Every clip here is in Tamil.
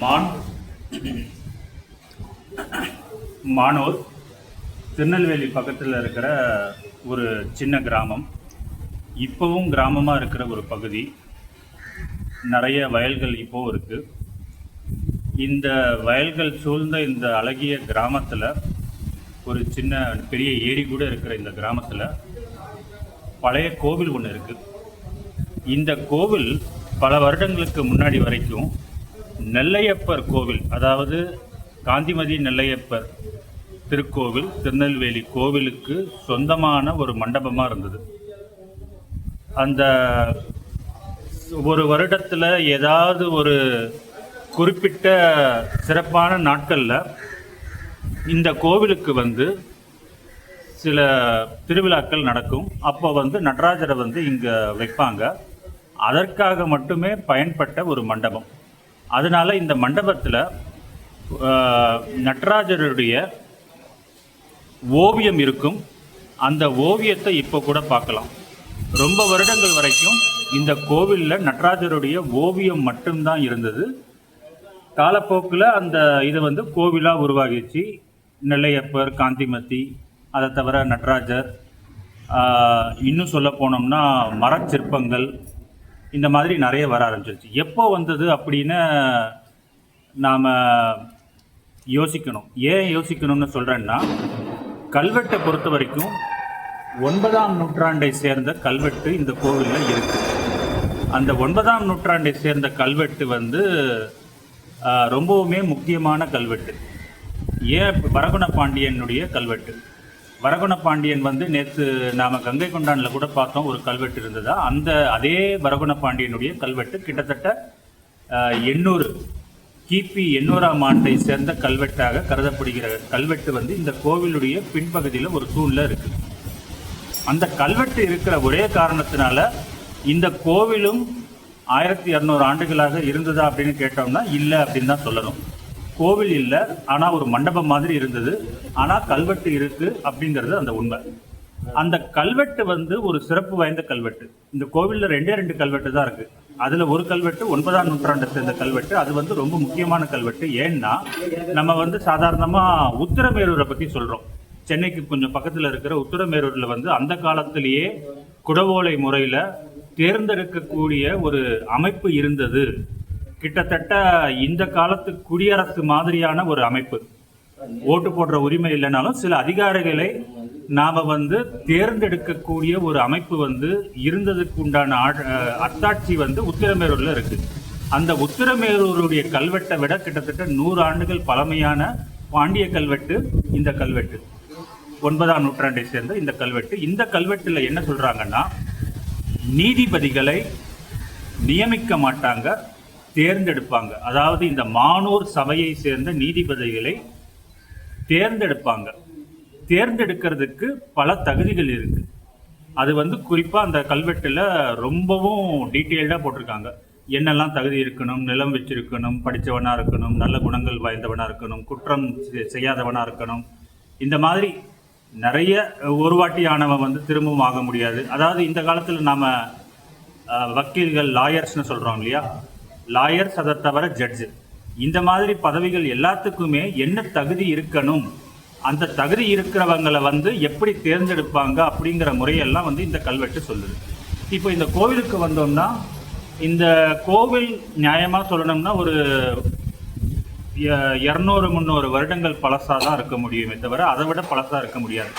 மான் மானூர் திருநெல்வேலி பக்கத்தில் இருக்கிற ஒரு சின்ன கிராமம். இப்போவும் கிராமமாக இருக்கிற ஒரு பகுதி. நிறைய வயல்கள் இப்போவும் இருக்குது இந்த வயல்கள் சூழ்ந்த இந்த அழகிய கிராமத்தில் ஒரு சின்ன பெரிய ஏரி கூட இருக்கிற இந்த கிராமத்தில் பழைய கோவில் ஒன்று இருக்குது இந்த கோவில் பல வருடங்களுக்கு முன்னாடி வரைக்கும் நெல்லையப்பர் கோவில் அதாவது காந்திமதி நெல்லையப்பர் திருக்கோவில் திருநெல்வேலி கோவிலுக்கு சொந்தமான ஒரு மண்டபமாக இருந்தது. அந்த ஒரு வருடத்தில் ஏதாவது ஒரு குறிப்பிட்ட சிறப்பான நாட்களில் இந்த கோவிலுக்கு வந்து சில திருவிழாக்கள் நடக்கும். அப்போ வந்து நடராஜரை வந்து இங்கே வைப்பாங்க. அதற்காக மட்டுமே பயன்பட்ட ஒரு மண்டபம். அதனால இந்த மண்டபத்தில் நடராஜருடைய ஓவியம் இருக்கும். அந்த ஓவியத்தை இப்போ கூட பார்க்கலாம். ரொம்ப வருடங்கள் வரைக்கும் இந்த கோவிலில் நடராஜருடைய ஓவியம் மட்டும்தான் இருந்தது. காலப்போக்கில் அந்த இது வந்து கோவிலாக உருவாகிச்சு நெல்லையப்பர் காந்திமதி அதை தவிர நடராஜர். இன்னும் சொல்ல போனோம்னா மரச்சிற்பங்கள் இந்த மாதிரி நிறைய வர ஆரம்பிச்சிருச்சு. எப்போ வந்தது அப்படின்னு நாம் யோசிக்கணும். ஏன் யோசிக்கணும்னு சொல்கிறேன்னா கல்வெட்டை பொறுத்த வரைக்கும் ஒன்பதாம் நூற்றாண்டை சேர்ந்த கல்வெட்டு இந்த கோவிலில் இருக்குது அந்த ஒன்பதாம் நூற்றாண்டை சேர்ந்த கல்வெட்டு வந்து ரொம்பவுமே முக்கியமான கல்வெட்டு. ஏன் பரகுண பாண்டியனுடைய கல்வெட்டு. வரகுண பாண்டியன் வந்து நேற்று நாம் கங்கை கொண்டானில் கூட பார்த்தோம் ஒரு கல்வெட்டு இருந்ததா? அந்த அதே வரகுண பாண்டியனுடைய கல்வெட்டு கிட்டத்தட்ட எண்ணூறு கிபி எண்ணூறாம் ஆண்டை சேர்ந்த கல்வெட்டாக கருதப்படுகிற கல்வெட்டு வந்து இந்த கோவிலுடைய பின்பகுதியில் ஒரு தூணில் இருக்குது அந்த கல்வெட்டு இருக்கிற ஒரே காரணத்தினால இந்த கோவிலும் ஆயிரத்தி இரநூறு ஆண்டுகளாக இருந்ததா அப்படின்னு கேட்டோம்னா இல்லை அப்படின்னு தான் சொல்லணும். கோவில் இல்லை ஆனால் ஒரு மண்டபம் மாதிரி இருந்தது. ஆனால் கல்வெட்டு இருக்கு அப்படிங்கிறது அந்த உண்மை. அந்த கல்வெட்டு வந்து ஒரு சிறப்பு வாய்ந்த கல்வெட்டு. இந்த கோவிலில் ரெண்டே ரெண்டு கல்வெட்டு தான் இருக்கு. அதுல ஒரு கல்வெட்டு ஒன்பதாம் நூற்றாண்டை சேர்ந்த கல்வெட்டு. அது வந்து ரொம்ப முக்கியமான கல்வெட்டு. ஏன்னா நம்ம வந்து சாதாரணமா உத்தரமேரூரை பத்தி சொல்றோம். சென்னைக்கு கொஞ்சம் பக்கத்தில் இருக்கிற உத்தரமேரூர்ல வந்து அந்த காலத்திலேயே குடவோலை முறையில தேர்ந்தெடுக்கக்கூடிய ஒரு அமைப்பு இருந்தது. கிட்டத்தட்ட இந்த காலத்து குடியரசு மாதிரியான ஒரு அமைப்பு. ஓட்டு போடுற உரிமை இல்லைனாலும் சில அதிகாரிகளை நாம் வந்து தேர்ந்தெடுக்கக்கூடிய ஒரு அமைப்பு வந்து இருந்ததுக்கு உண்டான அத்தாட்சி வந்து உத்திரமேரூரில் இருக்குது அந்த உத்திரமேரூருடைய கல்வெட்டை விட கிட்டத்தட்ட நூறு ஆண்டுகள் பழமையான பாண்டிய கல்வெட்டு இந்த கல்வெட்டு. ஒன்பதாம் நூற்றாண்டை சேர்ந்த இந்த கல்வெட்டு. இந்த கல்வெட்டில் என்ன சொல்கிறாங்கன்னா நீதிபதிகளை நியமிக்க மாட்டாங்க தேர்ந்தெடுப்பாங்க. அதாவது இந்த மானூர் சபையை சேர்ந்த நீதிபதிகளை தேர்ந்தெடுப்பாங்க. தேர்ந்தெடுக்கிறதுக்கு பல தகுதிகள் இருக்கு. அது வந்து குறிப்பாக அந்த கல்வெட்டில் ரொம்பவும் டீட்டெயில்டாக போட்டிருக்காங்க. என்னெல்லாம் தகுதி இருக்கணும் நிலம் வச்சிருக்கணும் படித்தவனாக இருக்கணும் நல்ல குணங்கள் வாய்ந்தவனாக இருக்கணும் குற்றம் செய்யாதவனாக இருக்கணும். இந்த மாதிரி நிறைய ஒரு வாட்டி ஆனவன் வந்து திரும்பவும் ஆக முடியாது. அதாவது இந்த காலத்தில் நாம் வக்கீல்கள் லாயர்ஸ்னு சொல்கிறோம் இல்லையா? லாயர்ஸ் அதை தவிர ஜட்ஜு இந்த மாதிரி பதவிகள் எல்லாத்துக்குமே என்ன தகுதி இருக்கணும்? அந்த தகுதி இருக்கிறவங்களை வந்து எப்படி தேர்ந்தெடுப்பாங்க அப்படிங்கிற முறையெல்லாம் வந்து இந்த கல்வெட்டு சொல்லுது. இப்போ இந்த கோவிலுக்கு வந்தோம்னா இந்த கோவில் நியாயமாக சொல்லணும்னா ஒரு இரநூறு முந்நூறு வருடங்கள் பழசாக தான் இருக்க முடியுமே தவிர அதை விட பழசாக இருக்க முடியாது.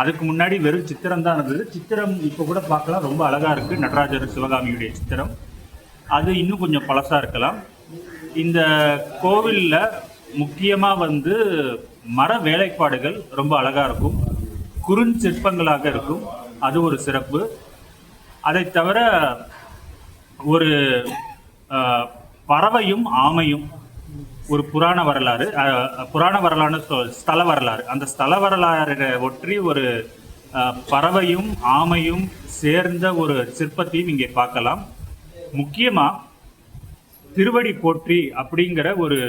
அதுக்கு முன்னாடி வெறும் சித்திரம் தான் இருந்தது. சித்திரம் இப்போ கூட பார்க்கலாம். ரொம்ப அழகாக இருக்குது நடராஜர் சிவகாமியுடைய சித்திரம். அது இன்னும் கொஞ்சம் பழசாக இருக்கலாம். இந்த கோவிலில் முக்கியமாக வந்து மர வேலைப்பாடுகள் ரொம்ப அழகாக இருக்கும். குறுஞ்சிற்பங்களாக இருக்கும். அது ஒரு சிறப்பு. அதை தவிர ஒரு பறவையும் ஆமையும் ஒரு புராண வரலாறு புராண வரலாறு ஸ்தல வரலாறு. அந்த ஸ்தல வரலாறு ஒற்றி ஒரு பறவையும் ஆமையும் சேர்ந்த ஒரு சிற்பத்தையும் இங்கே பார்க்கலாம். முக்கியமாக திருவடி போற்றி அப்படிங்கிற ஒரு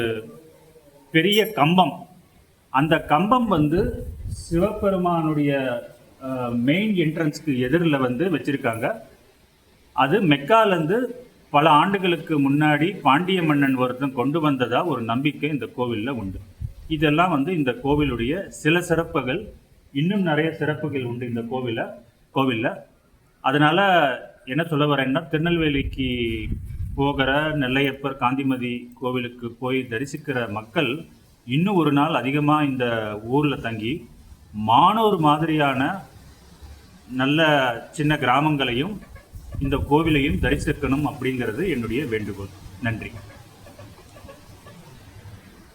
பெரிய கம்பம். அந்த கம்பம் வந்து சிவபெருமானுடைய மெயின் என்ட்ரன்ஸ்க்கு எதிரில் வந்து வச்சுருக்காங்க. அது மெக்காலேருந்து பல ஆண்டுகளுக்கு முன்னாடி பாண்டிய மன்னன் ஒருத்தன் கொண்டு வந்ததாக ஒரு நம்பிக்கை இந்த கோவிலில் உண்டு. இதெல்லாம் வந்து இந்த கோவிலுடைய சில சிறப்புகள் இன்னும் நிறைய சிறப்புகள் உண்டு இந்த கோவிலில் கோவிலில். அதனால் என்ன சொல்ல வரேன்னா திருநெல்வேலிக்கு போகிற நெல்லையப்பர் காந்திமதி கோவிலுக்கு போய் தரிசிக்கிற மக்கள் இன்னும் ஒரு நாள் அதிகமாக இந்த ஊரில் தங்கி மானூர் மாதிரியான நல்ல சின்ன கிராமங்களையும் இந்த கோவிலையும் தரிசிக்கணும் அப்படிங்கிறது என்னுடைய வேண்டுகோள். நன்றி.